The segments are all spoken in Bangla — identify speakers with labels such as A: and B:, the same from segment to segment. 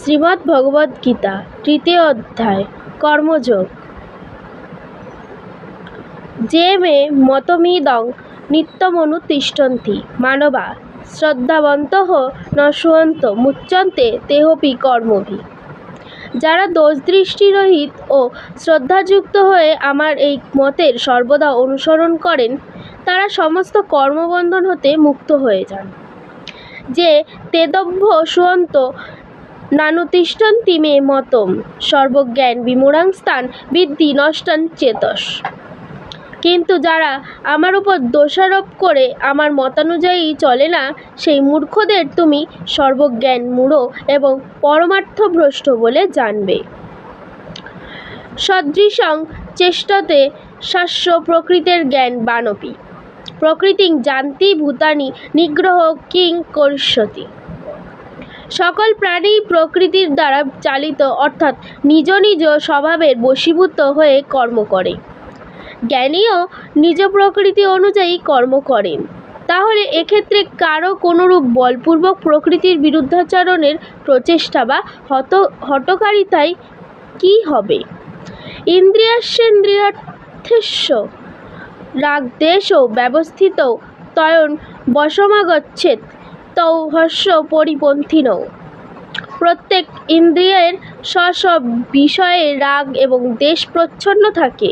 A: শ্রীমদ্ ভগবদ্ গীতা, তৃতীয় অধ্যায়, কর্মযোগ। যে মে মতমিদং নিত্যমনুতিষ্ঠন্তি মানবা শ্রদ্ধাবন্তঃ ন শুয়ন্ত মুচ্যন্তে তেহপি কর্মভি। যারা দোষ দৃষ্টিরহিত ও শ্রদ্ধাযুক্ত হয়ে আমার এই মতের সর্বদা অনুসরণ করেন, তারা সমস্ত কর্মবন্ধন হতে মুক্ত হয়ে যান। যে তেদভ্য শুয়ন্ত নানুতিষ্ঠন্তি তিমে মতম। সর্বজ্ঞান বিমূঢ়াং স্থান, বৃদ্ধি নষ্টং চেতস। কিন্তু যারা আমার উপর দোষারোপ করে আমার মতানুযায়ী চলে না, সেই মূর্খদের তুমি সর্বজ্ঞান মূঢ় এবং পরমার্থভ্রষ্ট বলে জানবে। সদৃশং চেষ্টতে শাস্য প্রকৃতের জ্ঞান বানপি। প্রকৃতিং জানতি ভূতানি নিগ্রহ কিং করিষ্যতি। সকল প্রাণী প্রকৃতির দ্বারা চালিত, অর্থাৎ নিজ নিজ স্বভাবের বশীভূত হয়ে কর্ম করে। জ্ঞানীও নিজ প্রকৃতি অনুযায়ী কর্ম করেন। তাহলে এক্ষেত্রে কারও কোনোরূপ বলপূর্বক প্রকৃতির বিরুদ্ধাচরণের প্রচেষ্টা বা হত হটকারিতায় কী হবে? ইন্দ্রিয়াস্যেন্দ্রিয়ার্থস্য রাগদেশও ব্যবস্থিত, তয়ন বশমাগচ্ছেত তৌ হস্য পরিপন্থিনৌ প্রত্যেক ইন্দ্রিয়ের স্ব স্ব বিষয়ে রাগ এবং দেশ প্রচ্ছন্ন থাকে।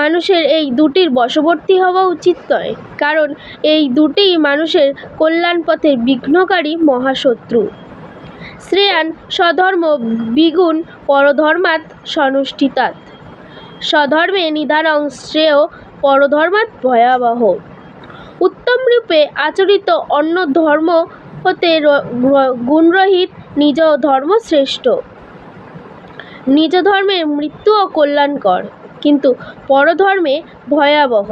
A: মানুষের এই দুটির বশবর্তী হওয়া উচিত নয়, কারণ এই দুটিই মানুষের কল্যাণ পথের বিঘ্নকারী মহাশত্রু। শ্রেয়ান স্বধর্ম বিগুণ পরধর্মাৎ সনুষ্ঠিতাৎ। স্বধর্মে নিধানং শ্রেয় পরধর্মাৎ ভয়াবহ। রূপে আচরিত অন্য ধর্ম হতে গুণরহিত নিজ ধর্ম শ্রেষ্ঠ। নিজ ধর্মের মৃত্যু ও কল্যাণকর, কিন্তু পরধর্মে ভয়াবহ।